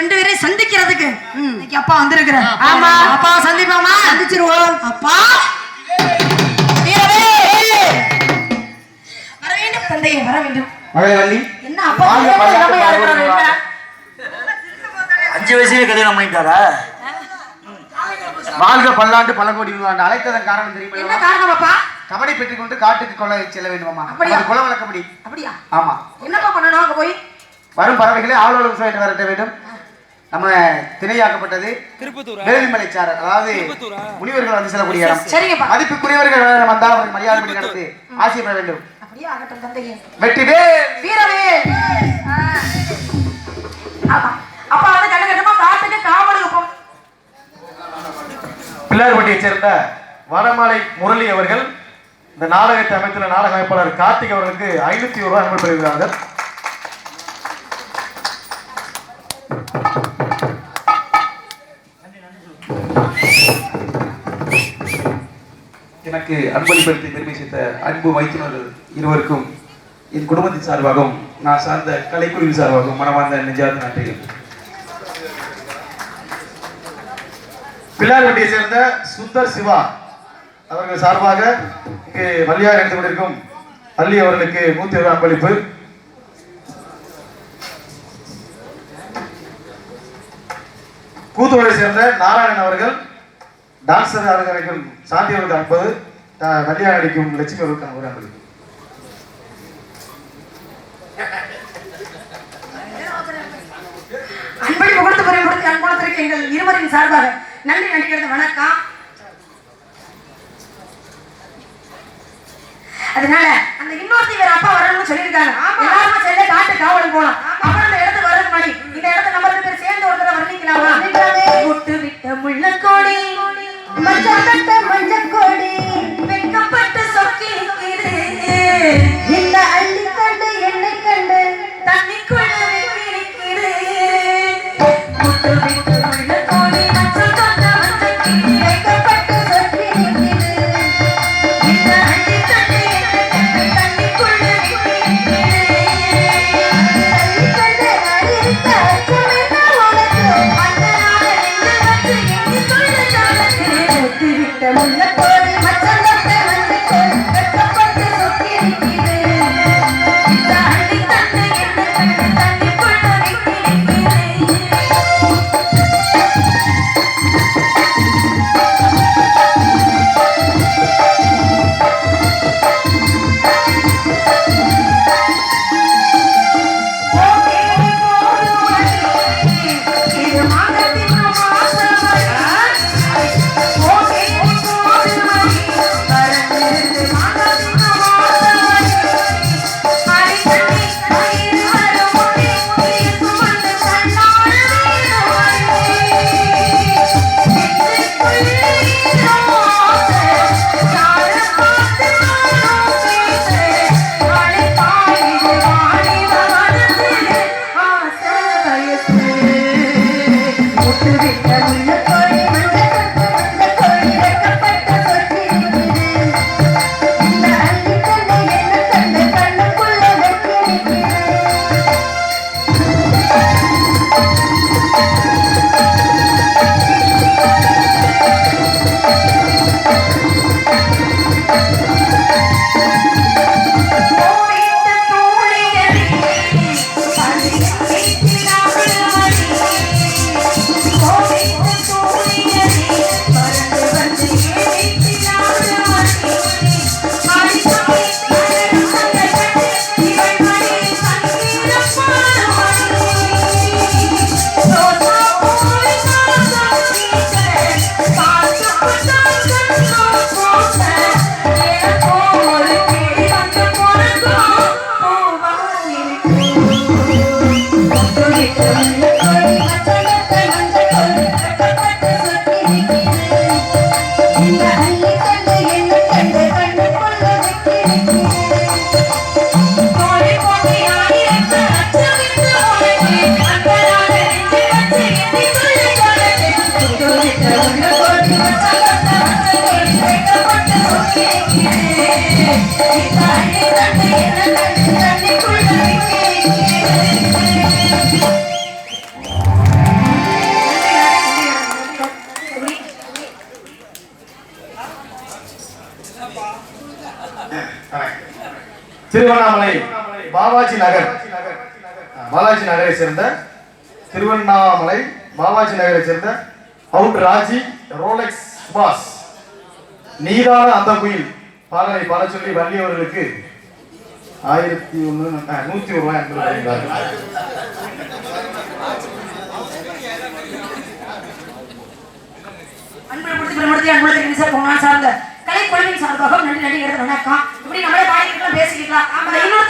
ரெண்டு பேரையும் சந்திக்கிறதுக்கு இன்னைக்கு அப்பா வந்திருக்கிறார் ஆமா. அப்பா சந்திப்போமா? சந்திச்சிருவோம். அப்பா! வர வேண்டும் தந்தையே வர வேண்டும். என்ன அப்பா? என்ன? அஞ்சு வயசுலயே கல்யாணம் பண்ணிட்டாரா? வாழ்க பல்லாண்டு பழங்கோடி வாழ்ந்து அழைத்ததன் காரணம் என்ன தெரியுமா காரணம் அப்பா? கபடி பெற்றுக் கொண்டு காட்டுக்கு கொள்ள செல்ல வேண்டுமாமா அப்படியா? குல வழக்கப்படி. அப்படியா? ஆமா. என்னப்பா பண்ணணும்? அங்க போய்? வரும் பறவைகளை ஆவலோடு சொல்லிட்டு வரட்ட வேண்டும். நம்ம திணையாக்கப்பட்டது வேலிமலை சாரல் அதாவது முனிவர்கள் வந்து செல்லக்கூடிய இடம். மதிப்புக்குரியவர்கள் வந்தால் அவருக்கு மரியாதை படி நடத்தி ஆசைப்பட வேண்டும். அப்படியே ஆகட்டும் தந்தையே. வெற்றி வேல் வீரவே ஆ. ஆமா. அப்பா வந்து கண்ணு கட்டமா காட்டுக்கு காவலுக்கு போ பிள்ளையார்பட்டியைச் சேர்ந்த வடமலை முரளி அவர்கள் இந்த நாடகத்தை அமைத்துள்ள நாடக அமைப்பாளர் கார்த்திக் அவர்களுக்கு ஐநூத்தி ஒரு ரூபாய் அனுமதி பெறுகிறார்கள் எனக்கு அன்பளிப்படுத்தி பெருமை சேர்த்த அன்பு வைத்தியர்கள் இருவருக்கும் என் குடும்பத்தின் சார்பாகவும் நான் சார்ந்த கலைக்குழுவின் சார்பாகவும் மனமார்ந்த நெஞ்சார்ந்த நன்றிகள். பிள்ளார்பட்டியை சேர்ந்த சுந்தர் சிவா அவர்கள் சார்பாக இங்கு வள்ளியார் நடந்து கொண்டிருக்கும் அள்ளி அவர்களுக்கு மூத்த அன்பளிப்பு. கூத்துவரை சேர்ந்த நாராயணன் அவர்கள் டான்சர் அலங்கரிக்கும் சாந்தி அவர்களுக்கு ஐம்பது மல்லியாக நடிக்கும் லட்சுமி அவர்களுக்கு ஒரு அன்பளிப்பு அன்பளி முகத்து புரிய கொடுத்து அன்புலத்திற்கு எங்கள் இருவரின் சார்பாக நன்றி நடிக்கிறது வணக்கம். அதனால அந்த இன்னொருத்தி வேற அப்பா வரணும்னு சொல்லியிருக்காங்க. எல்லாருமே சேர்ந்து காட்டு காவலுக்கு போனோம் அப்புறம் அந்த இடத்துக்கு வரது முன்னாடி இந்த இடத்துல நம்ம ரெண்டு பேரும் சேர்ந்து ஒரு தடவை வர்ணிக்கலாமா? விட்டு விட்ட முள்ளக்கோடி. மஞ்சள் கட்ட மஞ்சள் கோடி Yeah. திருவண்ணாமலை பாபாஜி நகர். பாலாஜி நகரை சேர்ந்த திருவண்ணாமலை பாபாஜி நகரை சேர்ந்த அவுட் ராஜி ரோலெக்ஸ் சுபாஷ் நீதான அந்த குயில். பாடலை பாட சொல்லி வள்ளியவர்களுக்கு ஆயிரத்தி ஒன்று நூத்தி ஒரு ரூபாய் அன்பு சார்ந்த கலை சார்பாக நன்றி நன்றி வணக்கம். இப்படி நம்மளே பாடிக்கலாம் பேசிக்கலாம் அந்த